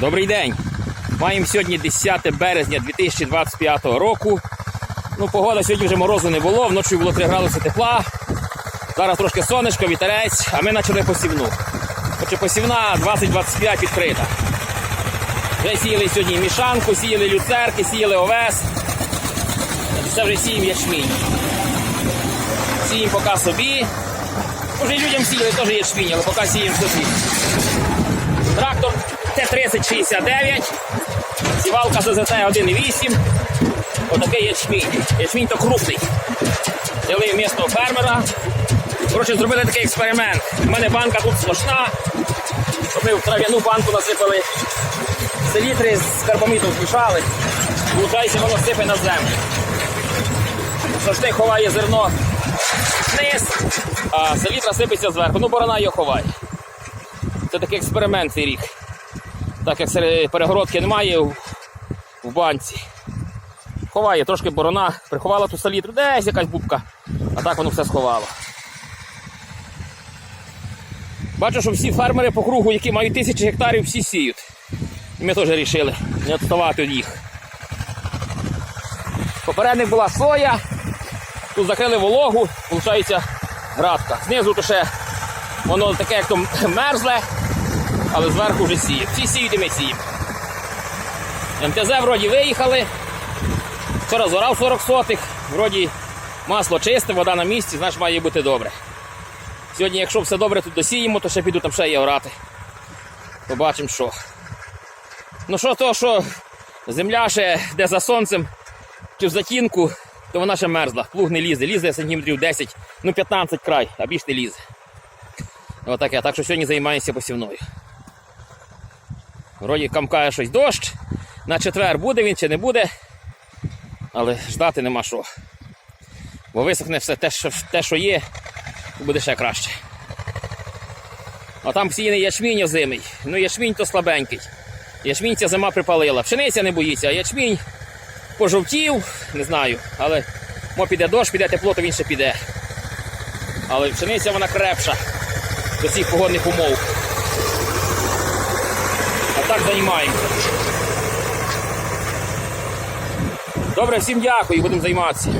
Добрий день. Маємо сьогодні 10 березня 2025 року. Ну, погода сьогодні вже морозу не було, вночі було 3 градуси тепла. Зараз трошки сонечко, вітерець, а ми почали посівну. Хоча посівна 20-25 відкрита. Вже сіяли сьогодні мішанку, сіяли люцерки, сіяли овес. Це вже сіємо ячмінь. Сіємо поки собі. І людям сіяли теж ячмінь, але поки сіємо собі. Трактор Т-3069, сівалка ЗЗТ 1.8. Отакий ячмінь. Ячмінь то крупний. Взяли місного фермера. Коротше, зробили такий експеримент. У мене банка тут сплошна. Ми в трав'яну банку насипали селітри з карбамітом змішали. Получається, воно сипе на землю. Завжди ховає зерно вниз, а селітра сипеться зверху. Ну, борона його ховає. Це такий експеримент цей рік. Так як перегородки немає в, в банці. Ховає трошки борона, приховала ту салітру, десь якась бубка, а так воно все сховало. Бачу, що всі фермери по кругу, які мають тисячі гектарів, всі сіють. І ми теж вирішили не відставати від їх. Попередник була соя, тут закрили вологу, виходить градка. Знизу то ще воно таке, як то мерзле, але зверху вже сіє. Всі сіють і ми сіємо. МТЗ вроді виїхали. Вчора зорав 40 сотих, вроді масло чисте, вода на місці, значить має бути добре. Сьогодні, якщо все добре тут досіємо, то ще піду там ще є орати. Побачимо що. Ну що то, що земля ще де за сонцем чи в затінку, то вона ще мерзла. Плуг не лізе, лізе сантиметрів 10, ну 15 край, а більш не лізе. Отаке. Так що сьогодні займаємося посівною. Вроді камкає щось дощ. На четвер буде він чи не буде. Але ждати нема що. Бо висохне все те, що, те, що є, і буде ще краще. А там сіяний ячмінь озимий. Ну ячмінь то слабенький. Ячмінь ця зима припалила. Пшениця не боїться, а ячмінь пожовтів, не знаю. Але мо піде дощ, піде тепло, то він ще піде. Але пшениця вона крепша до цих погодних умов. Так займаємося. Добре, всім дякую, будемо займатися.